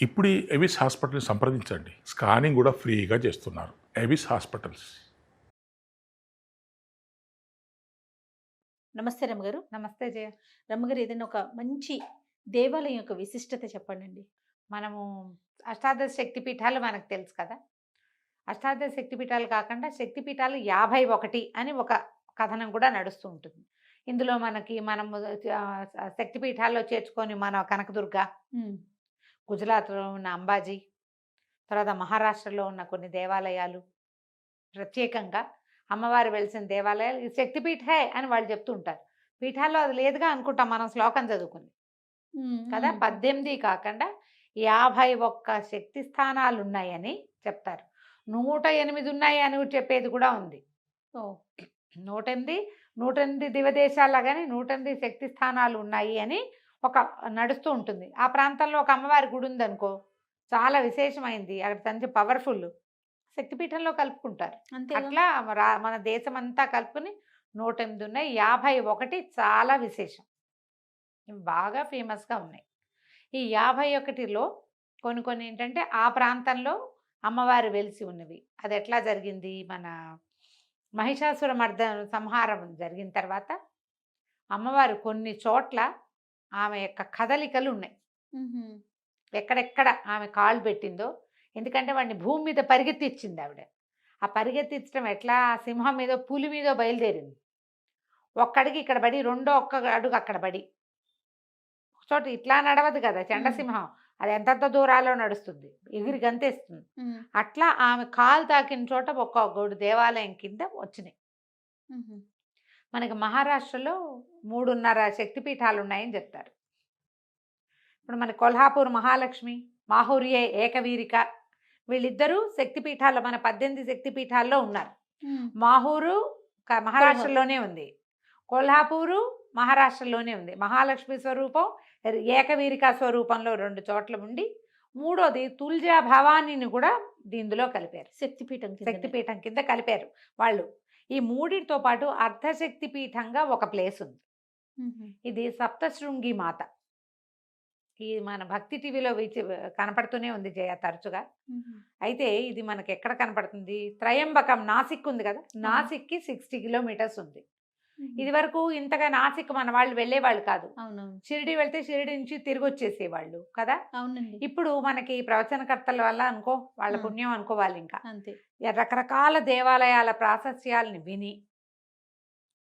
ఇప్పుడు ఈ ఎవిస్ హాస్పిటల్ని సంప్రదించండి. స్కానింగ్ కూడా ఫ్రీగా చేస్తున్నారు. ఎవిస్ హాస్పిటల్స్. నమస్తే రమ్మగారు. నమస్తే జయ. రమ్మగారు ఏదైనా ఒక మంచి దేవాలయం యొక్క విశిష్టత చెప్పండి మనము అష్టాదశ శక్తి పీఠాలు మనకు తెలుసు కదా. అష్టాదశ శక్తి పీఠాలు కాకుండా శక్తి పీఠాలు యాభై ఒకటి అని ఒక కథనం కూడా నడుస్తూ ఉంటుంది. ఇందులో మనకి మనము శక్తి పీఠాల్లో చేర్చుకొని మన కనకదుర్గ గుజరాత్లో ఉన్న అంబాజీ తర్వాత మహారాష్ట్రలో ఉన్న కొన్ని దేవాలయాలు. ప్రత్యేకంగా అమ్మవారు వెలిసిన దేవాలయాలు. ఇది శక్తిపీఠే అని వాళ్ళు చెప్తూ ఉంటారు. పీఠాల్లో అది లేదుగా అనుకుంటాం మనం శ్లోకం చదువుకుని కదా! పద్దెనిమిది కాకుండా యాభై ఒక్క శక్తి స్థానాలు ఉన్నాయని చెప్తారు. నూట ఎనిమిది ఉన్నాయి అని చెప్పేది కూడా ఉంది. నూట ఎనిమిది నూట ఎనిమిది దివదేశాల కానీ నూట ఎనిమిది శక్తి స్థానాలు ఉన్నాయి అని ఒక నడుస్తూ ఉంటుంది. ఆ ప్రాంతంలో ఒక అమ్మవారి గుడి ఉందనుకో చాలా విశేషమైంది. అక్కడ మంచి పవర్ఫుల్. శక్తిపీఠంలో కలుపుకుంటారు. అట్లా రా- మన దేశం అంతా కలుపుకుని నూట ఎనిమిది ఉన్నాయి యాభై ఒకటి చాలా విశేషం. బాగా ఫేమస్గా ఉన్నాయి. ఈ యాభై ఒకటిలో కొన్ని కొన్ని ఏంటంటే ఆ ప్రాంతంలో అమ్మవారు వెలిసి ఉన్నవి. అది ఎట్లా జరిగింది? మన మహిషాసుర మర్ద సంహారం జరిగిన తర్వాత అమ్మవారు కొన్ని చోట్ల ఆమె యొక్క కదలికలు ఉన్నాయి ఎక్కడెక్కడ ఆమె కాళ్ళు పెట్టిందో ఎందుకంటే వాడిని భూమి మీద పరిగెత్తిచ్చింది ఆవిడ. ఆ పరిగెత్తించడం ఎట్లా? సింహం మీద పులి మీద బయలుదేరింది. ఒక్కడికి ఇక్కడ పడి రెండో ఒక్క అడుగు అక్కడ పడి. ఒక చోట ఇట్లా నడవదు కదా చండసింహం అది ఎంతంత దూరాలో నడుస్తుంది? ఎగిరి గంతేస్తుంది. అట్లా ఆమె కాలు తాకిన చోట ఒక్కొక్కడు దేవాలయం కింద వచ్చినాయి. మనకి మహారాష్ట్రలో మూడున్నర శక్తిపీఠాలు ఉన్నాయని చెప్తారు. ఇప్పుడు మన కొల్హాపూర్ మహాలక్ష్మి మాహూరియే ఏకవీరిక వీళ్ళిద్దరూ శక్తిపీఠాల్లో మన పద్దెనిమిది శక్తిపీఠాల్లో ఉన్నారు. మాహూరు మహారాష్ట్రలోనే ఉంది. కొల్హాపూరు మహారాష్ట్రలోనే ఉంది. మహాలక్ష్మి స్వరూపం ఏకవీరిక స్వరూపంలో రెండు చోట్ల ఉండి మూడోది తుల్జా భవానీని కూడా దీనిలో కలిపారు. శక్తిపీఠం. శక్తిపీఠం కింద కలిపారు వాళ్ళు. ఈ మూడింటితో పాటు అర్ధశక్తి పీఠంగా ఒక ప్లేస్ ఉంది. ఇది సప్తశృంగి మాత. ఈ మన భక్తి టీవీలో విచి కనపడుతూనే ఉంది జయ తరచుగా. అయితే ఇది మనకి ఎక్కడ కనపడుతుంది? త్రయంబకం నాసిక్ ఉంది కదా నాసిక్కి సిక్స్టీ కిలోమీటర్స్ ఉంది. ఇది వరకు ఇంతగా నాసిక్ మన వాళ్ళు వెళ్ళేవాళ్ళు కాదు. షిరిడి వెళ్తే షిరిడి నుంచి తిరిగి వచ్చేసేవాళ్ళు కదా? అవునండి. ఇప్పుడు మనకి ప్రవచనకర్తల వల్ల అనుకో వాళ్ళ. పుణ్యం అనుకోవాలి ఇంకా. అంతే. రకరకాల దేవాలయాల ప్రాశస్యాలని విని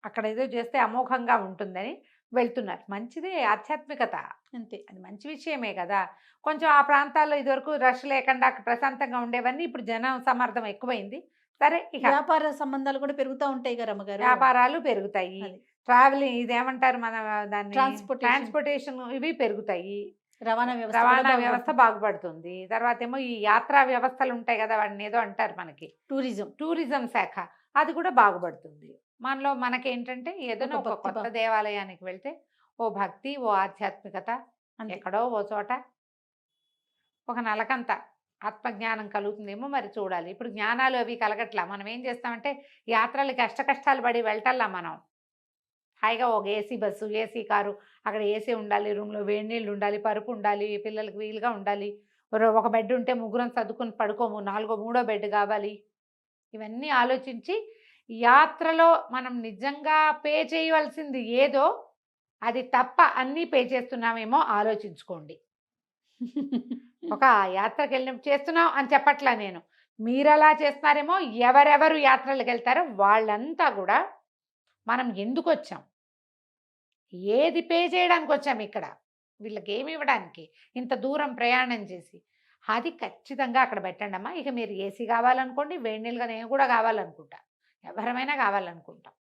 అక్కడ ఏదో చేస్తే అమోఘంగా ఉంటుందని వెళ్తున్నారు. మంచిదే ఆధ్యాత్మికత. అంతే. అది మంచి విషయమే కదా. కొంచెం ఆ ప్రాంతాల్లో ఇదివరకు రష్ లేకుండా ప్రశాంతంగా ఉండేవన్నీ ఇప్పుడు జనం సమర్థం ఎక్కువైంది. సరే ఇక వ్యాపార సంబంధాలు కూడా పెరుగుతూ ఉంటాయి కదా రమ్మగారు వ్యాపారాలు పెరుగుతాయి. ట్రావెలింగ్ ఇదేమంటారు మన దాన్ని. ట్రాన్స్పోర్టేషన్ ఇవి పెరుగుతాయి రవాణా వ్యవస్థ రవాణా. వ్యవస్థ బాగుపడుతుంది తర్వాత ఏమో ఈ యాత్రా వ్యవస్థలు ఉంటాయి కదా వాటిని ఏదో అంటారు మనకి టూరిజం టూరిజం శాఖ అది కూడా బాగుపడుతుంది మనలో మనకేంటంటే ఏదైనా ఒక కొత్త. దేవాలయానికి వెళ్తే ఓ భక్తి ఓ ఆధ్యాత్మికత. ఎక్కడో ఓ చోట ఒక నలకంత ఆత్మజ్ఞానం కలుగుతుందేమో మరి చూడాలి. ఇప్పుడు జ్ఞానాలు అవి కలగట్లా. మనం ఏం చేస్తామంటే యాత్రలకి కష్ట కష్టాలు పడి వెళ్ళటల్లా మనం. హాయిగా ఒక ఏసీ బస్సు ఏసీ కారు అక్కడ ఏసీ ఉండాలి రూమ్లో వేడి నీళ్ళు ఉండాలి పరుపు ఉండాలి పిల్లలకి వీలుగా ఉండాలి. ఒక- బెడ్ ఉంటే ముగ్గురం చదువుకుని పడుకోము నాలుగో మూడో బెడ్ కావాలి. ఇవన్నీ ఆలోచించి యాత్రలో మనం నిజంగా పే చేయవలసింది ఏదో అది తప్ప అన్నీ పే చేస్తున్నామేమో ఆలోచించుకోండి. ఒక యాత్రకు వెళ్ళిన చేస్తున్నాం అని చెప్పట్లా నేను. మీరు అలా చేస్తున్నారేమో ఎవరెవరు యాత్రలకు వెళ్తారో వాళ్ళంతా కూడా మనం ఎందుకు వచ్చాం ఏది పే చేయడానికి వచ్చాం ఇక్కడ? వీళ్ళకి ఏమి ఇవ్వడానికి? ఇంత దూరం ప్రయాణం చేసి. అది ఖచ్చితంగా అక్కడ పెట్టండి అమ్మా. ఇక మీరు ఏసీ కావాలనుకోండి వేడి నీళ్ళుగా నేను కూడా కావాలనుకుంటా. ఎవరమైనా కావాలనుకుంటాం.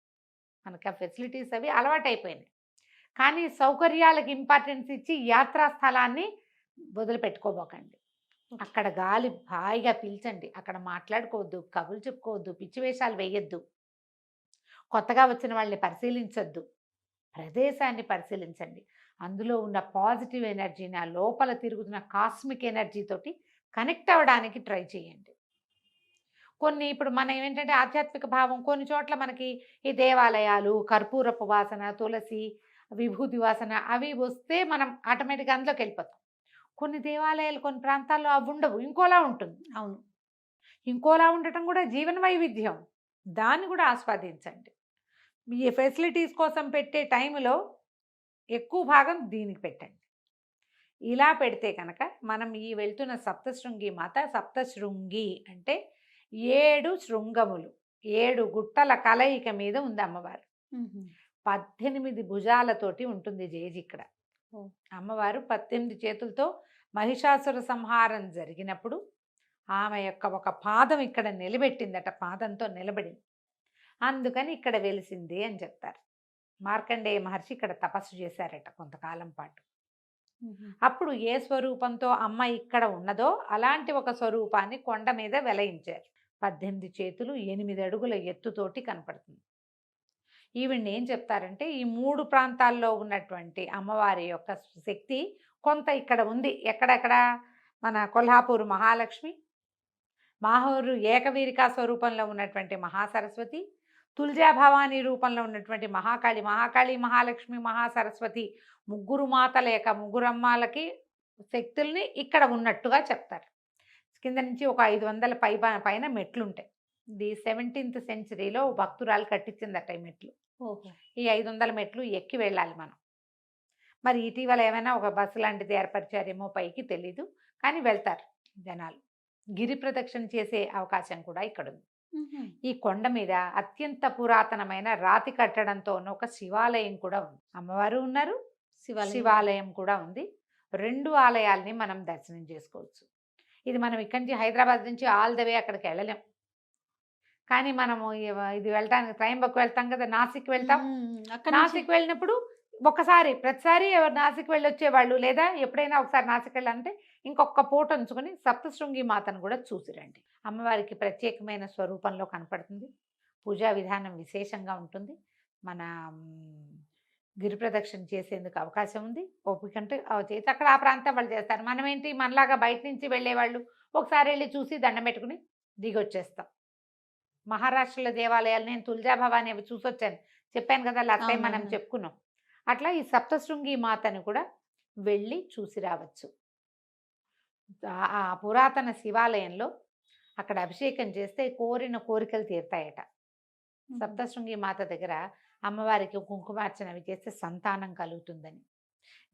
మనకి ఆ ఫెసిలిటీస్ అవి అలవాటైపోయినాయి. కానీ సౌకర్యాలకు ఇంపార్టెన్స్ ఇచ్చి యాత్రా స్థలాన్ని వదిలిపెట్టుకోబోకండి. అక్కడ గాలి హాయిగా పీల్చండి. అక్కడ మాట్లాడుకోవద్దు కబుర్లు చెప్పుకోవద్దు పిచ్చి వేషాలు వేయొద్దు. కొత్తగా వచ్చిన వాళ్ళని పరిశీలించొద్దు. ప్రదేశాన్ని పరిశీలించండి. అందులో ఉన్న పాజిటివ్ ఎనర్జీని ఆ లోపల తిరుగుతున్న కాస్మిక్ ఎనర్జీ తోటి కనెక్ట్ అవ్వడానికి ట్రై చేయండి. కొన్ని ఇప్పుడు మనం ఏంటంటే ఆధ్యాత్మిక భావం కొన్ని చోట్ల మనకి ఈ దేవాలయాలు కర్పూరపు వాసన తులసి విభూతి వాసన అవి వస్తే మనం ఆటోమేటిక్గా అందులోకి వెళ్ళిపోతాం. కొన్ని దేవాలయాలు కొన్ని ప్రాంతాల్లో అవి ఉండవు. ఇంకోలా ఉంటుంది. అవును. ఇంకోలా ఉండటం కూడా జీవన వైవిధ్యం. దాన్ని కూడా ఆస్వాదించండి. మీ ఫెసిలిటీస్ కోసం పెట్టే టైంలో ఎక్కువ భాగం దీనికి పెట్టండి. ఇలా పెడితే కనుక మనం ఈ వెళ్తున్న సప్తశృంగి మాత సప్తశృంగి అంటే ఏడు శృంగములు ఏడు గుట్టల కలయిక మీద ఉంది అమ్మవారు. మ్మ్. పద్దెనిమిది భుజాలతోటి ఉంటుంది జేజి ఇక్కడ. అమ్మవారు పద్దెనిమిది చేతులతో మహిషాసుర సంహారం జరిగినప్పుడు ఆమె యొక్క ఒక పాదం ఇక్కడ నిలబెట్టిందట పాదంతో నిలబడింది. అందుకని ఇక్కడ వెలిసింది అని చెప్తారు. మార్కండేయ మహర్షి ఇక్కడ తపస్సు చేశారట కొంతకాలం పాటు. అప్పుడు ఏ స్వరూపంతో అమ్మ ఇక్కడ ఉన్నదో అలాంటి ఒక స్వరూపాన్ని కొండ మీద వెలయించారు. పద్దెనిమిది చేతులు ఎనిమిది అడుగుల ఎత్తుతోటి కనపడుతుంది. ఈవిడ్ని ఏం చెప్తారంటే ఈ మూడు ప్రాంతాల్లో ఉన్నటువంటి అమ్మవారి యొక్క శక్తి కొంత ఇక్కడ ఉంది. ఎక్కడెక్కడ? మన కొల్హాపూర్ మహాలక్ష్మి మాహూరు ఏకవీరికా స్వరూపంలో ఉన్నటువంటి మహాసరస్వతి తుల్జా భవానీ రూపంలో ఉన్నటువంటి మహాకాళి మహాకాళి మహాలక్ష్మి మహాసరస్వతి ముగ్గురు మాతల యొక్క ముగ్గురు అమ్మాలకి శక్తుల్ని ఇక్కడ ఉన్నట్టుగా చెప్తారు. కింద నుంచి ఒక ఐదు వందల పై పైన మెట్లు ఉంటాయి ఇది సెవెంటీన్త్ సెంచరీలో భక్తురాలు కట్టించిందట ఈ మెట్లు. ఈ ఐదు వందల మెట్లు ఎక్కి వెళ్ళాలి మనం. మరి ఇటీవల ఏమైనా ఒక బస్సు లాంటిది ఏర్పరిచారేమో పైకి తెలీదు. కానీ వెళ్తారు జనాలు. గిరి ప్రదక్షిణ చేసే అవకాశం కూడా ఇక్కడ ఉంది. ఈ కొండ మీద అత్యంత పురాతనమైన రాతి కట్టడంతో ఉన్న ఒక శివాలయం కూడా ఉంది. అమ్మవారు ఉన్నారు శివాలయం శివాలయం కూడా ఉంది. రెండు ఆలయాల్ని మనం దర్శనం చేసుకోవచ్చు. ఇది మనం ఇక్కడి నుంచి హైదరాబాద్ నుంచి ఆల్ ద వే అక్కడికి వెళ్ళలేం. కానీ మనము ఇది వెళ్ళటానికి ట్రైన్బక్ వెళ్తాం కదా నాసిక్ వెళ్తాం. నాసిక్ వెళ్ళినప్పుడు ఒకసారి ప్రతిసారి ఎవరు నాసిక్ వెళ్ళి వచ్చేవాళ్ళు లేదా ఎప్పుడైనా ఒకసారి నాసిక్ వెళ్ళాలంటే ఇంకొక పూట ఉంచుకొని సప్తశృంగి మాతను కూడా చూసిరండి. అమ్మవారికి ప్రత్యేకమైన స్వరూపంలో కనపడుతుంది. పూజా విధానం విశేషంగా ఉంటుంది. మన గిరి ప్రదక్షిణ చేసేందుకు అవకాశం ఉంది. ఓపిక అంటే అక్కడ ఆ ప్రాంతం వాళ్ళు చేస్తారు. మనం ఏంటి మనలాగా బయట నుంచి వెళ్ళేవాళ్ళు ఒకసారి వెళ్ళి చూసి దండం పెట్టుకుని దిగి వచ్చేస్తాం మహారాష్ట్రలో దేవాలయాలు నేను తుల్జా భవాని అవి చూసొచ్చాను. చెప్పాను కదా లాస్ట్ టైం మనం. చెప్పుకున్నాం. అట్లా ఈ సప్తశృంగి మాతను కూడా వెళ్ళి చూసి రావచ్చు. ఆ- పురాతన శివాలయంలో అక్కడ అభిషేకం చేస్తే కోరిన కోరికలు తీరుతాయట. సప్తశృంగి మాత దగ్గర అమ్మవారికి కుంకుమార్చన అవి చేస్తే సంతానం కలుగుతుందని.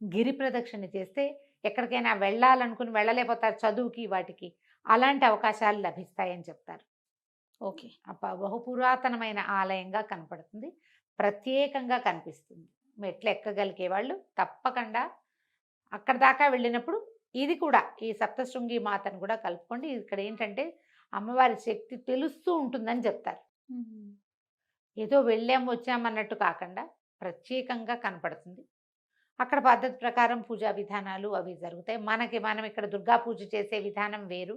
గిరి ప్రదక్షిణ చేస్తే ఎక్కడికైనా వెళ్ళాలనుకుని వెళ్ళలేకపోతారు చదువుకి వాటికి అలాంటి అవకాశాలు లభిస్తాయని చెప్తారు. ఓకే. అప్ప బహు పురాతనమైన ఆలయంగా కనపడుతుంది. ప్రత్యేకంగా కనిపిస్తుంది. మెట్లు ఎక్కగలిగే వాళ్ళు తప్పకుండా. అక్కడ దాకా వెళ్ళినప్పుడు ఇది కూడా ఈ సప్తశృంగి మాతను కూడా కలుపుకోండి. ఇక్కడ ఏంటంటే అమ్మవారి శక్తి తెలుస్తూ ఉంటుందని చెప్తారు. ఏదో వెళ్ళాం వచ్చామన్నట్టు కాకుండా ప్రత్యేకంగా కనపడుతుంది. అక్కడ పద్ధతి ప్రకారం పూజా విధానాలు అవి జరుగుతాయి. మనకి మనం ఇక్కడ దుర్గా పూజ చేసే విధానం వేరు.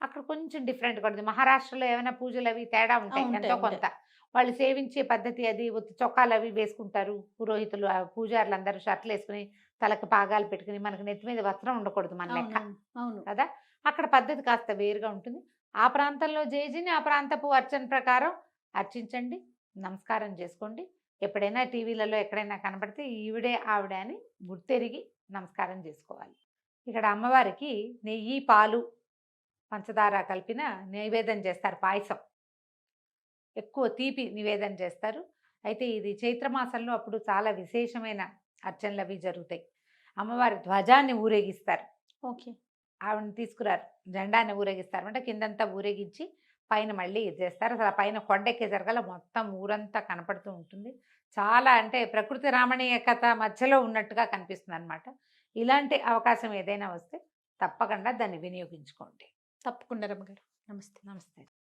అక్కడ కొంచెం డిఫరెంట్ ఉంటుంది. మహారాష్ట్రలో ఏమైనా పూజలు అవి తేడా ఉంటాయి. ఎంతో ఉంటాయి. కొంత. వాళ్ళు సేవించే పద్ధతి అది. చొక్కాలు అవి వేసుకుంటారు పురోహితులు. పూజారులు అందరూ షర్ట్లు వేసుకుని తలకు పాగాలు పెట్టుకుని మనకి నెత్తి మీద వస్త్రం ఉండకూడదు మన లెక్క. అవును అవును. కదా? అక్కడ పద్ధతి కాస్త వేరుగా ఉంటుంది. ఆ ప్రాంతంలో జేజీని ఆ ప్రాంతపు అర్చన ప్రకారం అర్చించండి. నమస్కారం చేసుకోండి. ఎప్పుడైనా టీవీలలో ఎక్కడైనా కనపడితే ఈవిడే ఆవిడ అని గుర్తెరిగి నమస్కారం చేసుకోవాలి. ఇక్కడ అమ్మవారికి నెయ్యి పాలు పంచదార కలిపిన నైవేద్యం చేస్తారు పాయసం. ఎక్కువ తీపి నివేదన చేస్తారు. అయితే ఇది చైత్రమాసంలో అప్పుడు చాలా విశేషమైన అర్చనలు అవి జరుగుతాయి. అమ్మవారి ధ్వజాన్ని ఊరేగిస్తారు. ఓకే. ఆవిడని తీసుకురారు. జెండాని ఊరేగిస్తారు. అంటే కిందంతా ఊరేగించి పైన మళ్ళీ ఇది చేస్తారు. అసలు పైన కొండెక్కే జరగాల మొత్తం ఊరంతా కనపడుతూ ఉంటుంది. చాలా అంటే ప్రకృతి రామణీయకత మధ్యలో ఉన్నట్టుగా కనిపిస్తుంది అనమాట ఇలాంటి అవకాశం ఏదైనా వస్తే తప్పకుండా దాన్ని వినియోగించుకోండి. తప్పకుండా రమ్మగారు. నమస్తే. నమస్తే.